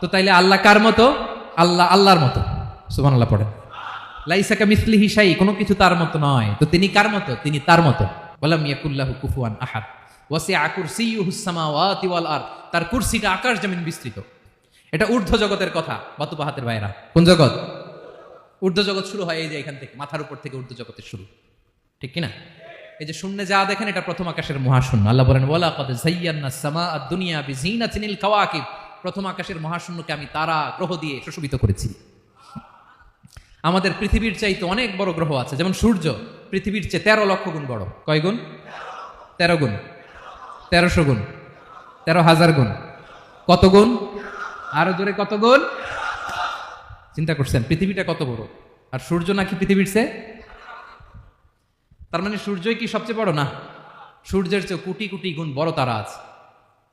তো তাইলে আল্লাহ কার মতো? আল্লাহ আল্লাহর মতো। সুবান আল্লাহ পড়েন। লাইসাকা মিসলি হিসাই কোনো কিছু তার মতো নয়। তো তিনি কার মতো? তিনি তার মতো। বললাম ইয়াকুল্লাহু কুফুয়ান আহাদ। ওয়াসি আকুরসিয়ুহু সামাওয়াতি ওয়াল আরদ। তার কুরসিটা আকাশ জমিন বিস্তৃত। এটা ঊর্ধ্ব জগতের কথা বাতুপাহাতের ভাইরা কোন জগৎ? ঊর্ধ্ব জগৎ শুরু হয় এই যে এখান থেকে, মাথার উপর থেকে ঊর্ধ্ব জগতের শুরু। ঠিক কিনা? এই যে শূন্যে যা দেখেন, এটা প্রথম আকাশের মহাশূন্য। আল্লাহ বলেন ওয়ালা কদ জাইয়ান্না সামা দুনিয়া বিজিনাতিনিল কাওয়াকিব। প্রথম আকাশের মহাশূন্যকে আমি তারা গ্রহ দিয়ে সুশোভিত করেছি। আমাদের পৃথিবীর চাইতে অনেক বড় গ্রহ আছে, যেমন সূর্য, পৃথিবীর চেয়ে তেরো লক্ষ গুণ বড়। কয় গুণ? তেরো গুণ। তেরোশো গুণ। তেরো হাজার গুণ। কত গুণ? আরও জোরে কত গুণ? চিন্তা করছেন, পৃথিবীটা কত বড়? আর সূর্য নাকি পৃথিবীর চেয়ে? তার মানে সূর্যই কি সবচেয়ে বড় না? সূর্যের চেয়ে কোটি কোটি গুণ বড় তারা আছে।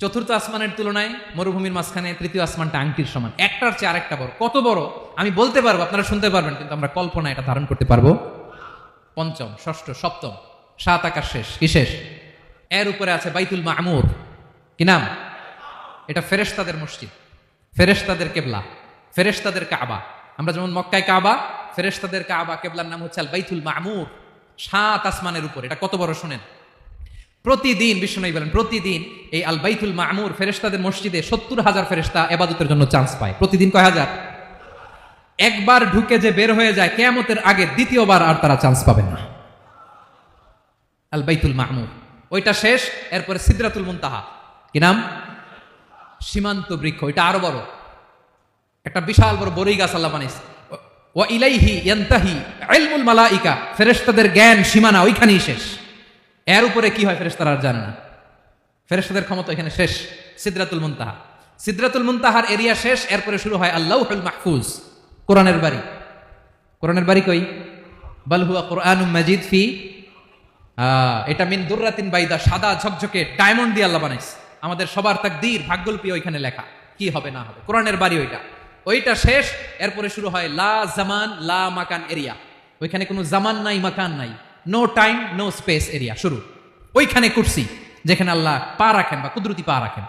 চতুর্থ আসমানের তুলনায় মরুভূমির মাঝখানে তৃতীয় আসমানটা আংটির সমান। একটার চেয়ে আরেকটা বড়। কত বড়? আমি বলতে পারব, আপনারা শুনতে পারবেন, কিন্তু আমরা কল্পনা এটা ধারণ করতে পারব। পঞ্চম, ষষ্ঠ, সপ্তম, সাত আকাশ শেষ। কি শেষ? এর উপরে আছে বাইতুল মামুর। কি নাম? এটা ফেরেশতাদের মসজিদ। ফেরেশতাদের কেবলা। ফেরেশতাদের কাবা। আমরা যেমন মক্কায় কাবা, ফেরেশতাদের কাবা কেবলার নাম হচ্ছে আল বাইতুল মামুর। সাত আসমানের উপর। এটা কত বড় শোনেন? প্রতিদিন বিষ্ণু বলেন, প্রতিদিন এই আল বাইতুল মামুর ফেরেশতাদের মসজিদে সত্তর হাজার ফেরেস্তা এবাদতের জন্য চান্স পায়। প্রতিদিন কয় হাজার? একবার ঢুকে যে বের হয়ে যায়, কেয়ামতের আগে দ্বিতীয়বার আর তারা চান্স পাবেন না। আল বাইতুল মাহমুদ ওইটা শেষ, এরপরে সিদ্রাতুল মুনতাহা। কি নাম? সীমান্ত বৃক্ষ। ওইটা আরও বড়। একটা বিশাল বড় বড়ই গাছ আল্লাহ বানিস ও ইলাইহি ইয়ান্তাহি ইলমুল মালাইকা। ফেরেশতাদের জ্ঞান সীমানা ওইখানেই শেষ। এর উপরে কি হয় ফেরেশতারা আর জানে না। ফেরেশতাদের ক্ষমতা এখানে শেষ, সিদ্রাতুল মুনতাহা। সিদ্রাতুল মুনতাহার এরিয়া শেষ, এরপরে শুরু হয় আল্লাহুল মাহফুজ, কোরআনের বাড়ি। কোরআনের বাড়ি কই? বল হুয়া কোরআন মাজিদ ফি এটা মিন দুর্রাতিন বাইদা, সাদা ঝকঝকে ডায়মন্ড দিয়ে আল্লাহ বানাইছে। আমাদের সবার তাকদীর ভাগ্যলিপি ওইখানে লেখা, কি হবে না হবে। কোরআনের বাড়ি ওইটা। ওইটা শেষ, এরপরে শুরু হয় লা জামান, লা মাকান এরিয়া। ওইখানে কোনো জামান নাই, মাকান নাই। No time no space area শুরু। ওইখানে কুর্সি, যেখানে আল্লাহ পা রাখেন বা কুদরতি পা রাখেন।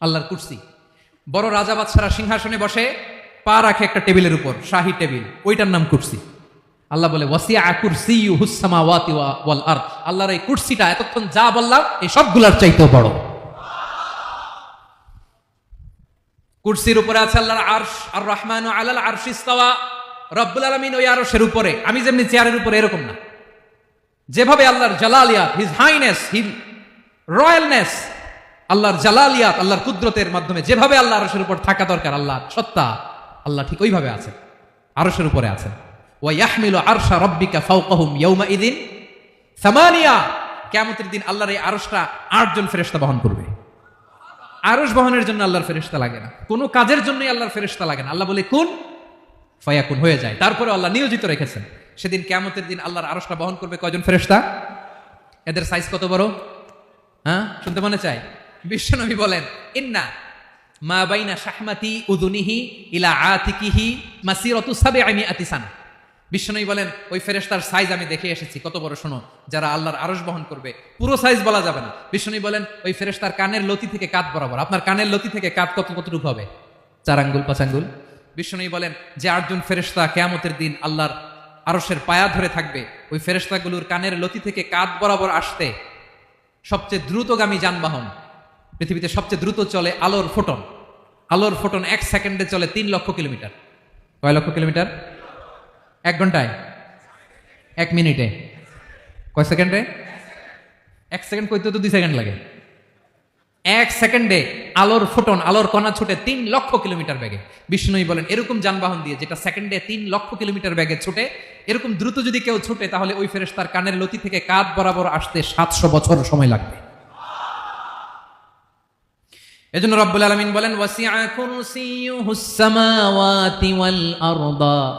আল্লাহর কুর্সি। বড় রাজা বাদশারা সিংহাসনে বসে, পা রাখে একটা টেবিলের উপর, শাহী টেবিল। ওইটার নাম কুর্সি। আল্লাহ বলে ওয়াসিয়া কুরসি হুসামাওয়াতি ওয়াল আরদ। আল্লাহর এই কুর্সিটা এতক্ষণ যা বললাম, এই সবগুলার চাইতেও বড়। কুর্সির উপরে আছে আল্লাহর আরশ আর রহমান আলাল আরশ ইস্তাওয়া। রব্বুল আলামিন ওই আরশের উপরে। আমি যেমনি চেয়ারের উপরে, এরকম না। যেভাবে আল্লাহর জালালিয়াত হিজ হাইনেস হিজ রয়্যালনেস আল্লাহর জালালিয়াত, আল্লাহর কুদরতের মাধ্যমে যেভাবে আল্লাহ আরশের উপর থাকা দরকার, আল্লাহ সত্তা, আল্লাহ ঠিক ওইভাবে আছে আরশের উপরে আছে ওয়া ইয়াহমিলু আরশা রাব্বিকা ফাওকাহুম ইয়াউমা ইদিন সামানিয়া। কিয়ামতের দিন আল্লাহর এই আরশটা আটজন ফেরেশতা বহন করবে। আরশ বহনের জন্য আল্লাহর ফেরেশতা লাগে না। কোনো কাজের জন্যই আল্লাহর ফেরেশতা লাগে না। আল্লাহ বলে, কোন? ফয়াকুন, হয়ে যায়। তারপরে আল্লাহ নিয়োজিত রেখেছেন। সেদিন কেমতের দিন আল্লাহর আরশটা বহন করবে কয়জন ফেরেশতা? এদের সাইজ কত বড়? হ্যাঁ? শুনতে মনে চাই বিশ্বনবী বলেন, ইন্না মা বাইনা শাহমাতি উদুনিহি ইলা আতিকিহি মাসিরতু সাবিআমি আতিসানা বিশ্বনবী বলেন, ওই ফেরেশতার সাইজ আমি দেখে এসেছি। কত বড় শোনো, যারা আল্লাহর আরশ বহন করবে। পুরো সাইজ বলা যাবে না। বিশ্বনবী বলেন, ওই ফেরেশতার কানের লতি থেকে কাত বরাবর। আপনার কানের লতি থেকে কাত কত কতটুকু হবে? চার আঙ্গুল, পাঁচ আঙ্গুল। বিশ্বনবী বলেন, যে আটজন ফেরেশতা কেয়ামতের দিন আল্লাহর আরশের পায়া ধরে থাকবে। ওই ফেরেশতাগুলোর কানের লতি থেকে কাত বরাবর আসতে সবচেয়ে দ্রুতগামী যানবাহন। পৃথিবীতে সবচেয়ে দ্রুত চলে আলোর ফোটন। আলোর ফোটন এক সেকেন্ডে চলে তিন লক্ষ কিলোমিটার। কয় লক্ষ কিলোমিটার? এক ঘন্টায়? এক মিনিটে। কয় সেকেন্ডে? এক সেকেন্ড কইতে তো দুই সেকেন্ড লাগে। এক সেকেন্ডে আলোর ফোটন আলোর কণা ছুটে তিন লক্ষ কিলোমিটার বেগে। বিষ্ণুই বলেন এরকম যানবাহন দিয়ে যেটা সেকেন্ডে তিন লক্ষ কিলোমিটার ব্যাগে ছুটে এরকম দ্রুত যদি কেউ ছুটে তাহলে ওই ফেরেশতার কানের লতি থেকে কাঁধ বরাবর আসতে সাতশো বছর সময় লাগবে। এজন্য রব্বুল আলামিন বলেন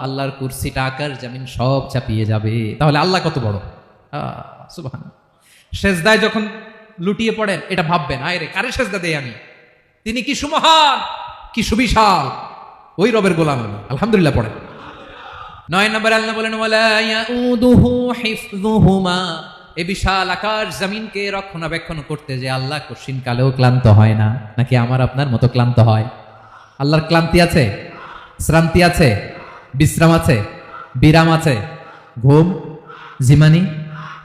আল্লাহর কুরসিটা আকাশ জমিন সব চাপিয়ে যাবে। তাহলে আল্লাহ কত বড়? আহ, সুবহান সেজদায় যখন লুটিয়ে পড়েন, এটা ভাববেন, আয় রে, কারে সেজদা দেই আমি? তিনি কি সুমহান, কি সুবিশাল? ওই রবের গোলাম আলহামদুলিল্লাহ পড়েন। নয় নম্বর আল্লাহ বলেন এ বিশাল আকাশ জমিনকে রক্ষণাবেক্ষণ করতে যে আল্লাহ কঠিন কালেও ক্লান্ত হয় না, নাকি আমার আপনার মতো ক্লান্ত হয়? আল্লাহর ক্লান্তি আছে? শ্রান্তি আছে? বিশ্রাম আছে? বিরাম আছে? ঘুম? জিমানি?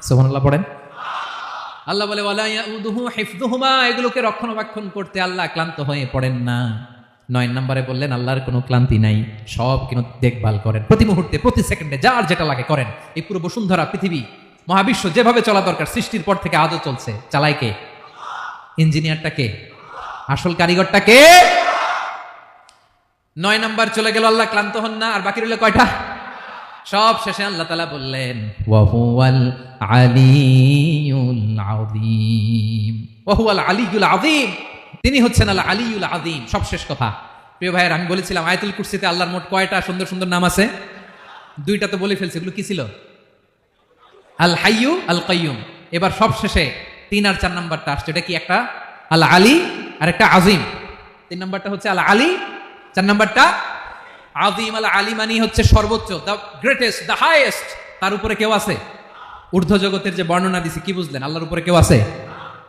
সোহানাল্লাহ পড়েন। আল্লাহ বলে এগুলোকে রক্ষণাবেক্ষণ করতে আল্লাহ ক্লান্ত হয়ে পড়েন না। নয় নম্বরে বললেন, আল্লাহর কোনো ক্লান্তি নাই, সব কিন্তু দেখভাল করেন। প্রতি মুহূর্তে, প্রতি সেকেন্ডে যার যেটা লাগে করেন। এই পুরো বসুন্ধরা পৃথিবী, মহাবিশ্ব যেভাবে চলা দরকার, সৃষ্টির পর থেকে আজও চলছে। চালায় কে? ইঞ্জিনিয়ারটা কে? আসল কারিগরটা কে? নয় নাম্বার চলে গেল, আল্লাহ ক্লান্ত হন না। আর বাকি রইল কয়টা? সব শেষে আল্লাহ তালা বললেন ওয়াহুয়াল আলিউল আযীম। ওয়াহুয়াল আলিউল আযীম। তিনি হচ্ছেন আল্লাহ আলিউল আযীম। সব শেষ কথা। প্রিয় ভাইয়ের আমি বলেছিলাম আয়াতুল কুরসিতে আল্লাহর মোট কয়টা সুন্দর সুন্দর নাম আছে? দুইটা তো বলে ফেলছে এগুলো কি ছিল? আল হাইয়ু আল কাইয়ুম। এবার সব শেষে তিন আর চার নাম্বারটা আসছে। এটা কি একটা? আল আলী আর একটা আজিম তিন নাম্বারটা হচ্ছে আল আলী চার নাম্বারটা আজিম আল আলী মানি হচ্ছে সর্বোচ্চ দ্য গ্রেটেস্ট দ্য হাইয়েস্ট তার উপরে কেউ আছে? ঊর্ধ্ব জগতের যে বর্ণনা দিছি, কি বুঝলেন? আল্লাহর উপরে কেউ আছে?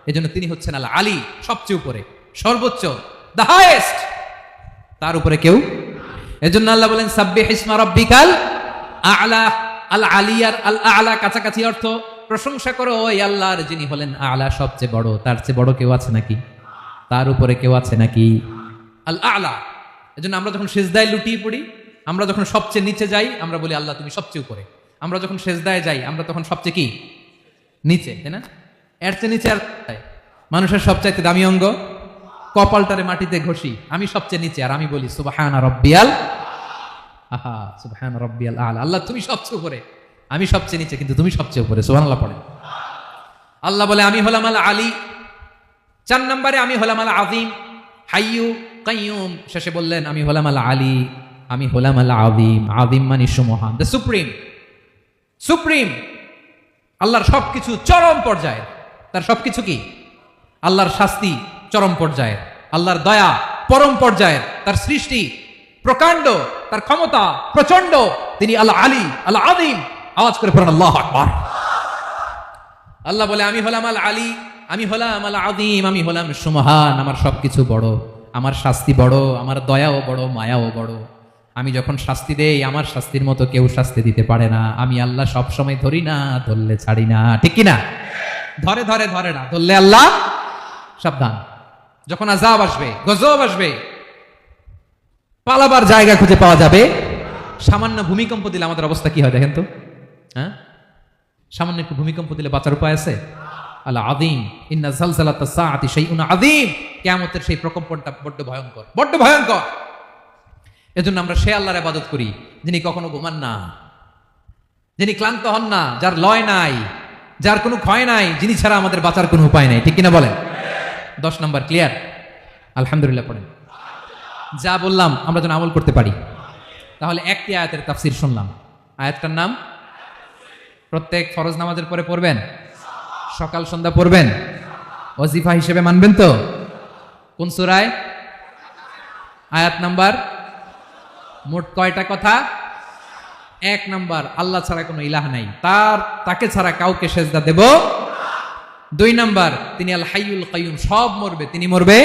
এই জন্য তিনি হচ্ছেন আল্লাহ আলী, সবচেয়ে উপরে। সর্বোচ্চ দ্য হাইয়েস্ট তার উপরে কেউ? এজন্য আল্লাহ বলেন, সাব্বিহ ইসমা রাব্বিকাল আলা। আল আলিয়ার আল আলা কাছাকাছি অর্থ, প্রশংসা করো, ওই আল্লাহর যিনি হলেন আলা সবচেয়ে বড়। তার চেয়ে বড় কেউ আছে নাকি? তার উপরে কেউ আছে নাকি? আল আলা। এজন্য আমরা যখন সেজদায় লুটিয়ে পড়ি, আমরা যখন সবচেয়ে নিচে যাই, আমরা বলি, আল্লাহ, তুমি সবচেয়ে উপরে। আমরা যখন সেজদায় যাই, আমরা তখন সবচেয়ে কি? নিচে, তাই না? এর চেয়ে নিচে আর? মানুষের সবচাইতে দামি অঙ্গ? কপালটারে মাটিতে ঘষি। আমি সবচেয়ে নিচে, আর আমি বলি, সুবাহানা রব্বিয়াল আহা, সুবহান রব্বিয়াল আলা। আল্লাহ, তুমি সবচেয়ে উপরে। আমি সবচেয়ে নিচে, কিন্তু তুমি সবচেয়ে উপরে। সুবাহ আল্লাহ পড়েন। আল্লাহ বলে, আমি হলাম আল আলী চার নম্বরে, আমি হলাম আল আযীম হাইয়ু কাইয়ুম। শেষে বললেন, আমি হলাম আল আলী আমি হলাম আল আদিম আদিম মানে সুমহান। দ্য সুপ্রিম সুপ্রিম আল্লাহর সবকিছু চরম পর্যায়ে তার সবকিছু কি? আল্লাহর শাস্তি চরম পর্যায়ে আল্লাহর দয়া পরম পর্যায়ের। তার সৃষ্টি প্রকাণ্ড। তার ক্ষমতা প্রচণ্ড তিনি আল্লাহ আলী আল্লাহ আদিম আওয়াজ করে পড়েন, আল্লাহ আকবার। আল্লাহ বলে, আমি হলাম আল আলী আমি হলাম আল আদিম আমি হলাম সুমহান। আমার সবকিছু বড়। আমার শাস্তি বড়, আমার দয়াও বড়, মায়াও বড়। আমি যখন শাস্তি দেই, আমার শাস্তির মতো কেউ শাস্তি দিতে পারে না। আমি আল্লাহ সব সময় ধরি না, ধরলে ছাড়ি না। ঠিক কি না ধরে ধরে ধরে না, ধরলে আল্লাহ সাবধান। যখন আজাব আসবে, গজব আসবে, পালাবার জায়গা খুঁজে পাওয়া যাবে। সামান্য ভূমিকম্প দিলে আমাদের অবস্থা কি হয় দেখেন তো? হ্যাঁ? সামান্য একটু ভূমিকম্প দিলে বাঁচার উপায় আছে? আল্লাহ আদিম ইন্না জালজালাতা সাআতি শাইউন আদিম কিয়ামতের সেই প্রকম্পনটা বড্ড ভয়ঙ্কর। বড্ড ভয়ঙ্কর। এজন্য আমরা সে আল্লাহর ইবাদত করি, যিনি কখনো ঘুমান না, যিনি ক্লান্ত হন না, যার লয় নাই, যার কোনো ক্ষয় নাই, যিনি ছাড়া আমাদের বাঁচার কোনো উপায় নাই। ঠিক কিনা বলেন? দশ নম্বর, ক্লিয়ার? আলহামদুলিল্লাহ পড়েন। যা বললাম, আমরা যেন আমল করতে পারি। তাহলে একটি আয়াতের তাফসির শুনলাম। আয়াতটার নাম? প্রত্যেক ফরজ নামাজের পরে পড়বেন? সকাল সন্ধ্যা পড়বেন? অজিফা হিসেবে মানবেন তো? কোন সুরায়? আয়াত নাম্বার? মোট কয়টা কথা? এক নাম্বার, আল্লাহ ছাড়া কোনো ইলাহ নাই। তার, তাকে ছাড়া কাউকে সেজদা দেব দুই নাম্বার, তিনি আল হাইউল কাইয়ুম, সব মরবে, তিনি মরবে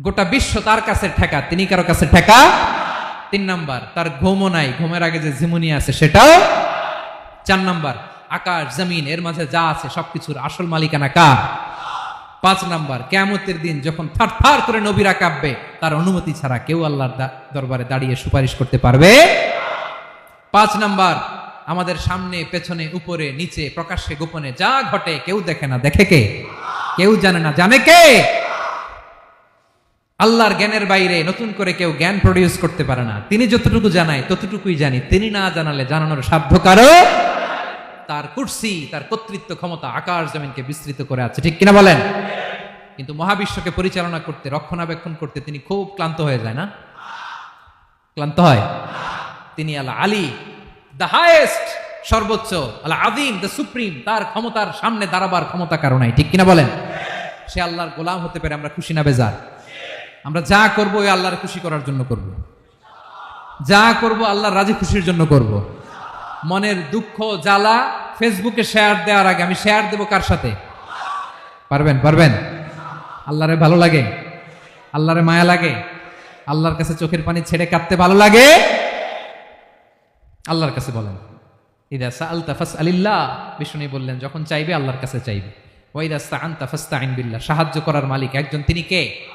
গোটা বিশ্ব তার কাছে ঠেকা, তিনি কারও কাছে ঠেকা তিন নাম্বার, তার ঘুমও নাই। ঘুমের আগে যে ঝিমুনি আছে, সেটাও চার নাম্বার আকাশ, জমিন, এর মাঝে যা আছে সবকিছুর আসল মালিকানা কার? পাঁচ নাম্বার, কেয়ামতের দিন যখন থার করে নবীরা কাঁপবে, তার অনুমতি ছাড়া কেউ আল্লাহর দরবারে দাঁড়িয়ে সুপারিশ করতে পারবে? পাঁচ নাম্বার, আমাদের সামনে, পেছনে, উপরে, নিচে, প্রকাশ্যে, গোপনে যা ঘটে, কেউ দেখে না। দেখে কে? কেউ জানে না। জানে কে? আল্লাহর জ্ঞানের বাইরে নতুন করে কেউ জ্ঞান প্রডিউস করতে পারে না। তিনি যতটুকু জানায়, ততটুকুই জানি। তিনি না জানালে জানানোর সাধ্য কারও তার কুর্সি, তার কর্তৃত্ব ক্ষমতা আকাশ জমিনকে বিস্তৃত করে আছে। ঠিক কিনা বলেন? কিন্তু মহাবিশ্বকে পরিচালনা করতে, রক্ষণাবেক্ষণ করতে তিনি খুব ক্লান্ত হয়ে যায়, না? ক্লান্ত হয়? তিনি আল্লাহ আলী দ্য হাইয়েস্ট সর্বোচ্চ আল্লাহ আদিম দ্য সুপ্রিম তার ক্ষমতার সামনে দাঁড়াবার ক্ষমতা কারও নাই। ঠিক কিনা বলেন? সে আল্লাহর গোলাম হতে পারে আমরা খুশি না বেজার? আমরা যা করব ওই আল্লাহর খুশি করার জন্য করব। যা করব আল্লাহর রাজি খুশির জন্য করব। মনের দুঃখ, জ্বালা ফেসবুকে শেয়ার দেওয়ার আগে আমি শেয়ার দেবো কার সাথে? পারবেন? পারবেন? আল্লাহরে ভালো লাগে? আল্লাহরে মায়া লাগে? আল্লাহর কাছে চোখের পানি ছেড়ে কাঁদতে ভালো লাগে? আল্লাহর কাছে বলেন। ইদা সাআলতা ফাসআলিল্লাহ। বিষ্ণু বললেন, যখন চাইবে আল্লাহর কাছে চাইবে। ওয়াইদা স্তাআনতা ফাস্তাইন বিল্লাহ। সাহায্য করার মালিক একজন। তিনি কে?